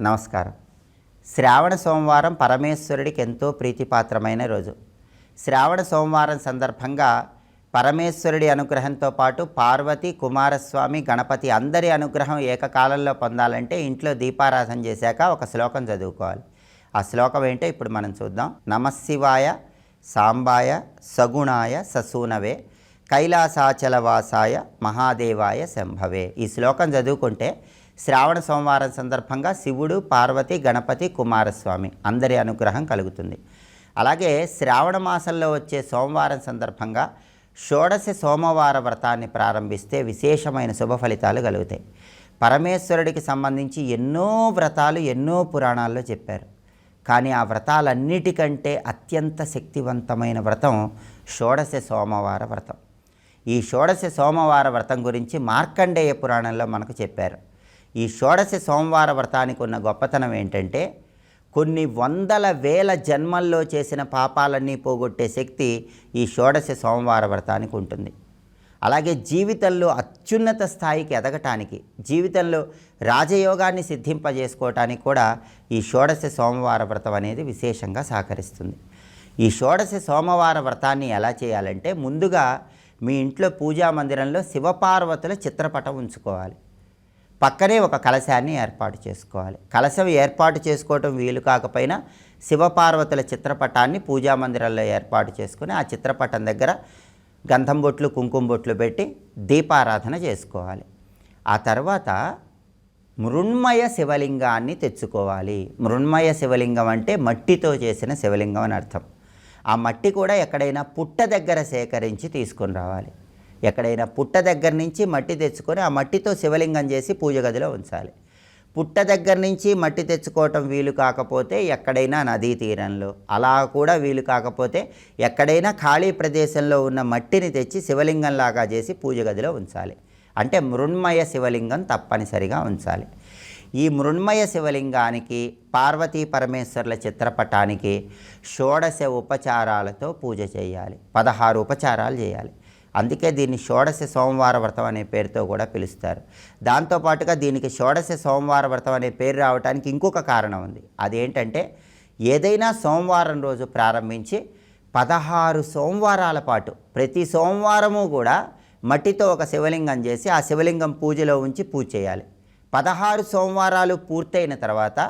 నమస్కారం. శ్రావణ సోమవారం పరమేశ్వరుడికి ఎంతో ప్రీతిపాత్రమైన రోజు. శ్రావణ సోమవారం సందర్భంగా పరమేశ్వరుడి అనుగ్రహంతో పాటు పార్వతి కుమారస్వామి గణపతి అందరి అనుగ్రహం ఏకకాలంలో పొందాలంటే ఇంట్లో దీపారాధన చేశాక ఒక శ్లోకం చదువుకోవాలి. ఆ శ్లోకం ఏంటో ఇప్పుడు మనం చూద్దాం. నమశివాయ సాంబాయ సగుణాయ ససూనవే కైలాసాచలవాసాయ మహాదేవాయ శంభవే. ఈ శ్లోకం చదువుకుంటే శ్రావణ సోమవారం సందర్భంగా శివుడు పార్వతి గణపతి కుమారస్వామి అందరి అనుగ్రహం కలుగుతుంది. అలాగే శ్రావణ మాసంలో వచ్చే సోమవారం సందర్భంగా షోడశ సోమవార వ్రతాన్ని ప్రారంభిస్తే విశేషమైన శుభ ఫలితాలు కలుగుతాయి. పరమేశ్వరుడికి సంబంధించి ఎన్నో వ్రతాలు ఎన్నో పురాణాల్లో చెప్పారు. కానీ ఆ వ్రతాలన్నిటికంటే అత్యంత శక్తివంతమైన వ్రతం షోడశ సోమవార వ్రతం. ఈ షోడశ సోమవార వ్రతం గురించి మార్కండేయ పురాణంలో మనకు చెప్పారు. ఈ షోడశ సోమవార వ్రతానికి ఉన్న గొప్పతనం ఏంటంటే కొన్ని వందల వేల జన్మల్లో చేసిన పాపాలన్నీ పోగొట్టే శక్తి ఈ షోడశ సోమవార వ్రతానికి ఉంటుంది. అలాగే జీవితంలో అత్యున్నత స్థాయికి ఎదగటానికి జీవితంలో రాజయోగాన్ని సిద్ధింపజేసుకోవటానికి కూడా ఈ షోడశ సోమవార వ్రతం అనేది విశేషంగా సహకరిస్తుంది. ఈ షోడశ సోమవార వ్రతాన్ని ఎలా చేయాలంటే ముందుగా మీ ఇంట్లో పూజా మందిరంలో శివపార్వతుల చిత్రపటం ఉంచుకోవాలి. పక్కనే ఒక కలశాన్ని ఏర్పాటు చేసుకోవాలి. కలశం ఏర్పాటు చేసుకోవటం వీలు కాకపోయినా శివపార్వతుల చిత్రపటాన్ని పూజా మందిరాల్లో ఏర్పాటు చేసుకుని ఆ చిత్రపటం దగ్గర గంధం బొట్లు కుంకుమ బొట్లు పెట్టి దీపారాధన చేసుకోవాలి. ఆ తర్వాత మృణ్మయ శివలింగాన్ని తెచ్చుకోవాలి. మృణ్మయ శివలింగం అంటే మట్టితో చేసిన శివలింగం అని అర్థం. ఆ మట్టి కూడా ఎక్కడైనా పుట్ట దగ్గర సేకరించి తీసుకుని రావాలి. ఎక్కడైనా పుట్ట దగ్గర నుంచి మట్టి తెచ్చుకొని ఆ మట్టితో శివలింగం చేసి పూజ గదిలో ఉంచాలి. పుట్ట దగ్గర నుంచి మట్టి తెచ్చుకోవటం వీలు కాకపోతే ఎక్కడైనా నదీ తీరంలో అలా కూడా వీలు కాకపోతే ఎక్కడైనా ఖాళీ ప్రదేశంలో ఉన్న మట్టిని తెచ్చి శివలింగంలాగా చేసి పూజ గదిలో ఉంచాలి. అంటే మృణ్మయ శివలింగం తప్పనిసరిగా ఉంచాలి. ఈ మృణ్మయ శివలింగానికి పార్వతీ పరమేశ్వర్ల చిత్రపటానికి షోడశ ఉపచారాలతో పూజ చేయాలి. పదహారు ఉపచారాలు చేయాలి. అందుకే దీన్ని షోడశ సోమవార వ్రతం అనే పేరుతో కూడా పిలుస్తారు. దాంతోపాటుగా దీనికి షోడశ సోమవార వ్రతం అనే పేరు రావడానికి ఇంకొక కారణం ఉంది. అదేంటంటే ఏదైనా సోమవారం రోజు ప్రారంభించి పదహారు సోమవారాల పాటు ప్రతి సోమవారము కూడా మట్టితో ఒక శివలింగం చేసి ఆ శివలింగం పూజలో ఉంచి పూజ చేయాలి. పదహారు సోమవారాలు పూర్తయిన తర్వాత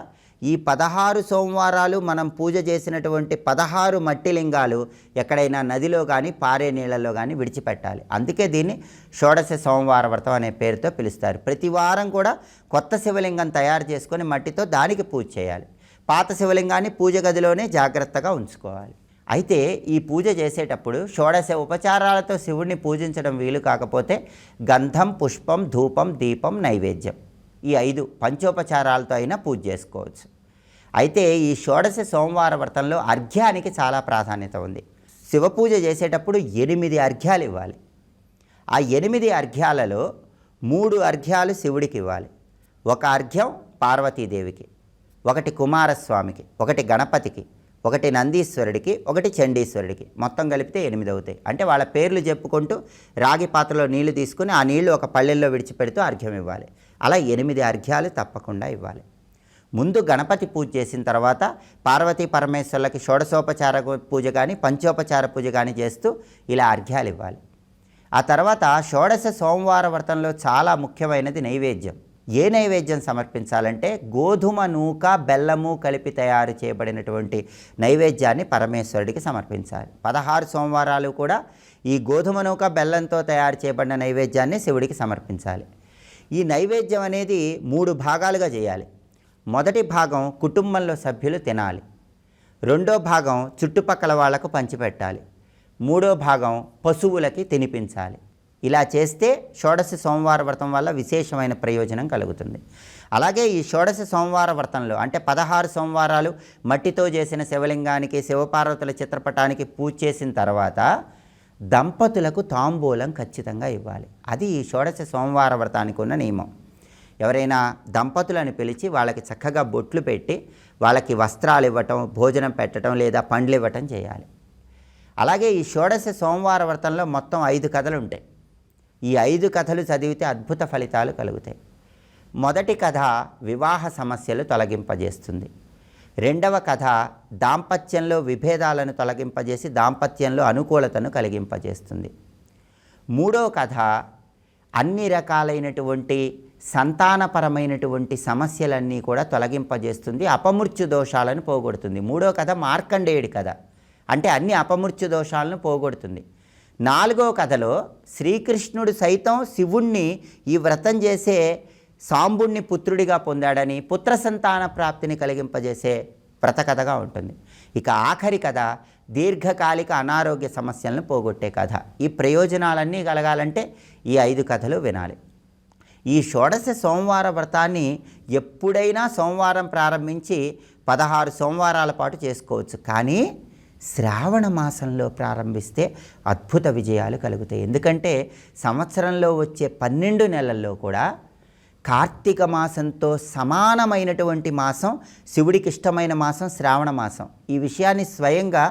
ఈ పదహారు సోమవారాలు మనం పూజ చేసినటువంటి పదహారు మట్టి లింగాలు ఎక్కడైనా నదిలో కానీ పారే నీళ్ళలో కానీ విడిచిపెట్టాలి. అందుకే దీన్ని షోడశ సోమవార వ్రతం అనే పేరుతో పిలుస్తారు. ప్రతి వారం కూడా కొత్త శివలింగం తయారు చేసుకొని మట్టితో దానికి పూజ చేయాలి. పాత శివలింగాన్ని పూజ గదిలోనే జాగ్రత్తగా ఉంచుకోవాలి. అయితే ఈ పూజ చేసేటప్పుడు షోడశ ఉపచారాలతో శివుణ్ణి పూజించడం వీలు కాకపోతే గంధం పుష్పం ధూపం దీపం నైవేద్యం. ఈ ఐదు పంచోపచారాలతో అయినా పూజ చేసుకోవచ్చు. అయితే ఈ షోడశ సోమవార వ్రతంలో అర్ఘ్యానికి చాలా ప్రాధాన్యత ఉంది. శివ పూజ చేసేటప్పుడు ఎనిమిది అర్ఘ్యాలు ఇవ్వాలి. ఆ ఎనిమిది అర్ఘ్యాలలో మూడు అర్ఘ్యాలు శివుడికి ఇవ్వాలి. ఒక అర్ఘ్యం పార్వతీదేవికి ఒకటి కుమారస్వామికి ఒకటి గణపతికి ఒకటి నందీశ్వరుడికి ఒకటి చండీశ్వరుడికి. మొత్తం కలిపితే ఎనిమిది అవుతాయి. అంటే వాళ్ళ పేర్లు చెప్పుకుంటూ రాగి పాత్రలో నీళ్ళు తీసుకుని ఆ నీళ్ళు ఒక పళ్ళెల్లో విడిచిపెడుతూ అర్ఘ్యం ఇవ్వాలి. అలా ఎనిమిది అర్ఘ్యాలు తప్పకుండా ఇవ్వాలి. ముందు గణపతి పూజ చేసిన తర్వాత పార్వతీ పరమేశ్వర్లకి షోడశోపచార పూజ కానీ పంచోపచార పూజ కానీ చేస్తూ ఇలా అర్ఘ్యాలు ఇవ్వాలి. ఆ తర్వాత షోడశ సోమవార వ్రతంలో చాలా ముఖ్యమైనది నైవేద్యం. ఏ నైవేద్యం సమర్పించాలంటే గోధుమ నూక బెల్లము కలిపి తయారు చేయబడినటువంటి నైవేద్యాన్ని పరమేశ్వరుడికి సమర్పించాలి. పదహారు సోమవారాలు కూడా ఈ గోధుమ నూక బెల్లంతో తయారు చేయబడిన నైవేద్యాన్ని శివుడికి సమర్పించాలి. ఈ నైవేద్యం అనేది మూడు భాగాలుగా చేయాలి. మొదటి భాగం కుటుంబంలో సభ్యులు తినాలి. రెండో భాగం చుట్టుపక్కల వాళ్ళకు పంచిపెట్టాలి. మూడో భాగం పశువులకి తినిపించాలి. ఇలా చేస్తే షోడశ సోమవార వ్రతం వల్ల విశేషమైన ప్రయోజనం కలుగుతుంది. అలాగే ఈ షోడశ సోమవార వ్రతంలో అంటే పదహారు సోమవారాలు మట్టితో చేసిన శివలింగానికి శివపార్వతుల చిత్రపటానికి పూజ చేసిన తర్వాత దంపతులకు తాంబూలం ఖచ్చితంగా ఇవ్వాలి. అది ఈ షోడశ సోమవార వ్రతానికి ఉన్న నియమం. ఎవరైనా దంపతులను పిలిచి వాళ్ళకి చక్కగా బొట్లు పెట్టి వాళ్ళకి వస్త్రాలు ఇవ్వటం భోజనం పెట్టడం లేదా పండ్లు ఇవ్వటం చేయాలి. అలాగే ఈ షోడశ సోమవార వ్రతంలో మొత్తం ఐదు కథలు ఉంటాయి. ఈ ఐదు కథలు చదివితే అద్భుత ఫలితాలు కలుగుతాయి. మొదటి కథ వివాహ సమస్యలు తొలగింపజేస్తుంది. రెండవ కథ దాంపత్యంలో విభేదాలను తొలగింపజేసి దాంపత్యంలో అనుకూలతను కలిగింపజేస్తుంది. మూడో కథ అన్ని రకాలైనటువంటి సంతానపరమైనటువంటి సమస్యలన్నీ కూడా తొలగింపజేస్తుంది. అపమృత్యు దోషాలను పోగొడుతుంది. మూడో కథ మార్కండేయుడి కథ. అంటే అన్ని అపమృత్యు దోషాలను పోగొడుతుంది. నాలుగో కథలో శ్రీకృష్ణుడు సైతం శివుణ్ణి ఈ వ్రతం చేసే సాంబుణ్ణి పుత్రుడిగా పొందాడని పుత్ర సంతాన ప్రాప్తిని కలిగింపజేసే వ్రతకథగా ఉంటుంది. ఇక ఆఖరి కథ దీర్ఘకాలిక అనారోగ్య సమస్యలను పోగొట్టే కథ. ఈ ప్రయోజనాలన్నీ కలగాలంటే ఈ ఐదు కథలు వినాలి. ఈ షోడశ సోమవార వ్రతాన్ని ఎప్పుడైనా సోమవారం ప్రారంభించి పదహారు సోమవారాల పాటు చేసుకోవచ్చు. కానీ శ్రావణ మాసంలో ప్రారంభిస్తే అద్భుత విజయాలు కలుగుతాయి. ఎందుకంటే సంవత్సరంలో వచ్చే పన్నెండు నెలల్లో కూడా కార్తీక మాసంతో సమానమైనటువంటి మాసం శివుడికి ఇష్టమైన మాసం శ్రావణ మాసం. ఈ విషయాన్ని స్వయంగా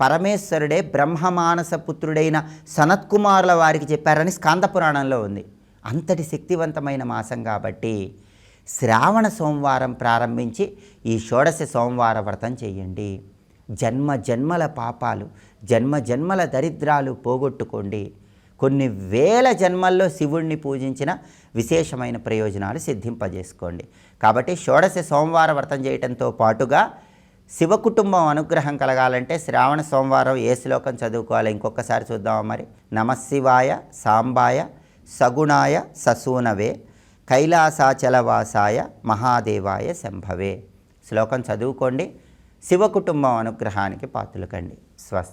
పరమేశ్వరుడే బ్రహ్మమానస పుత్రుడైన సనత్కుమారుల వారికి చెప్పారని స్కాంద పురాణంలో ఉంది. అంతటి శక్తివంతమైన మాసం కాబట్టి శ్రావణ సోమవారం ప్రారంభించి ఈ షోడశ సోమవార వ్రతం చేయండి. జన్మ జన్మల పాపాలు జన్మ జన్మల దరిద్రాలు పోగొట్టుకోండి. కొన్ని వేల జన్మల్లో శివుణ్ణి పూజించిన విశేషమైన ప్రయోజనాలు సిద్ధింపజేసుకోండి. కాబట్టి షోడశ సోమవార వ్రతం చేయటంతో పాటుగా శివ కుటుంబం అనుగ్రహం కలగాలంటే శ్రావణ సోమవారం ఏ శ్లోకం చదువుకోవాలి? ఇంకొకసారి చూద్దామా మరి. నమశివాయ సాంబాయ సగుణాయ ససూనవే కైలాసాచలవాసాయ మహాదేవాయ శంభవే. శ్లోకం చదువుకోండి. శివ కుటుంబం అనుగ్రహానికి పాత్రలు కండి. స్వస్తి.